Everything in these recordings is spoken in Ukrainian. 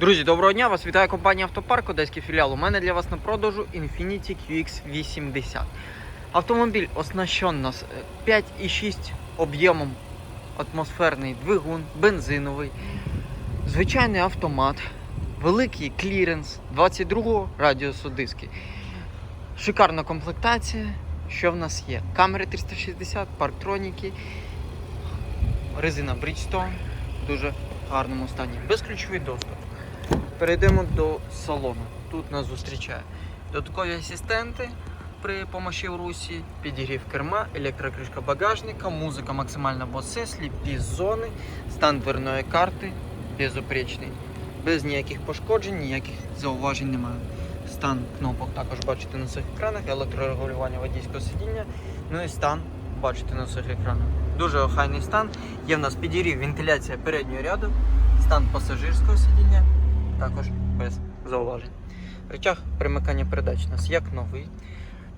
Друзі, доброго дня! Вас вітає компанія Автопарк, Одеський філіал. У мене для вас на продажу Infiniti QX80. Автомобіль оснащен нас е, 5,6 об'ємом атмосферний двигун, бензиновий, звичайний автомат, великий кліренс 22-го радіусу диски. Шикарна комплектація. Що в нас є? Камери 360, парктроніки, резина Bridgestone дуже гарному стані. Безключовий доступ. Перейдемо до салону. Тут нас зустрічає додаткові асистенти при помощі в русі, підігрів керма, електрокришка багажника, музика максимальна босе, сліпі зони, стан дверної карти безупречний. Без ніяких пошкоджень, ніяких зауважень немає. Стан кнопок також бачите на цих екранах, електрорегулювання водійського сидіння, ну і стан бачите на цих екранах. Дуже охайний стан. Є в нас підігрів, вентиляція переднього ряду, стан пасажирського сидіння також без зауважень. Рычаг примикання передач у нас як новий.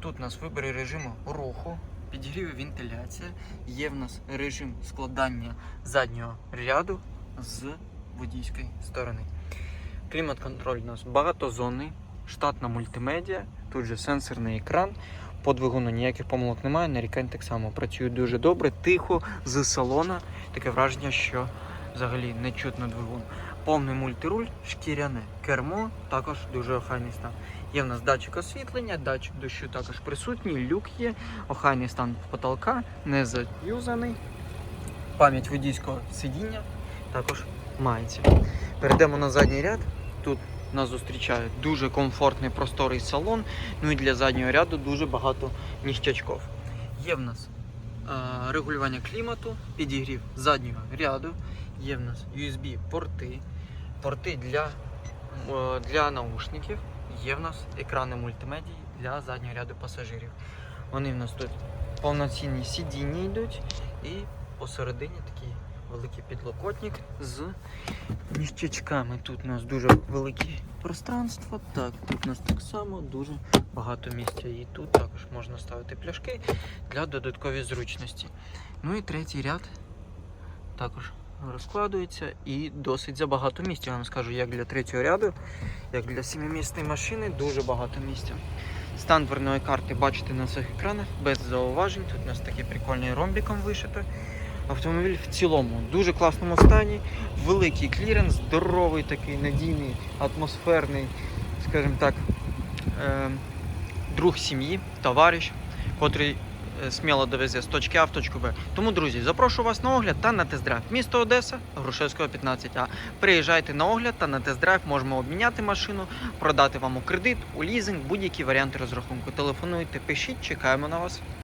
Тут у нас вибори режиму руху, підігрів вентиляція. Є в нас режим складання заднього ряду з водійської сторони. Клімат-контроль у нас багатозонний, штатна мультимедіа, тут же сенсорний екран. По двигуну ніяких помилок немає, нарікань так само працює дуже добре, тихо, з салона. Таке враження, що взагалі не чутно двигун. Повний мультируль, шкіряне кермо, також дуже охайний стан. Є в нас датчик освітлення, датчик дощу також присутній, люк є, охайний стан потолка, не заюзаний. Пам'ять водійського сидіння також мається. Перейдемо на задній ряд. Тут нас зустрічає дуже комфортний просторий салон. Ну і для заднього ряду дуже багато ніштячків. Є в нас регулювання клімату, підігрів заднього ряду. Є в нас USB-порти, порти для, е, для наушників. Є в нас екрани мультимедії для заднього ряду пасажирів. Вони в нас тут повноцінні сидіння йдуть і посередині такий великий підлокотник з ніщачками. Тут у нас дуже велике пространство. Так, тут у нас так само дуже багато місця. І тут також можна ставити пляшки для додаткової зручності. Ну і третій ряд також розкладується і досить забагато місця. Я вам скажу, як для третього ряду, як для сімимісної машини, дуже багато місця. Стан дверної карти бачите на цих екранах без зауважень. Тут у нас таке прикольний ромбіком вишито. Автомобіль в цілому в дуже класному стані, великий кліренс, здоровий такий, надійний, атмосферний, скажімо так, е, друг сім'ї, товариш, котрий е, сміло довезе з точки А в точку Б. Тому, друзі, запрошую вас на огляд та на тест-драйв. Місто Одеса, Грушевського 15А. Приїжджайте на огляд та на тест-драйв можемо обміняти машину, продати вам у кредит, у лізинг, будь-які варіанти розрахунку. Телефонуйте, пишіть, чекаємо на вас.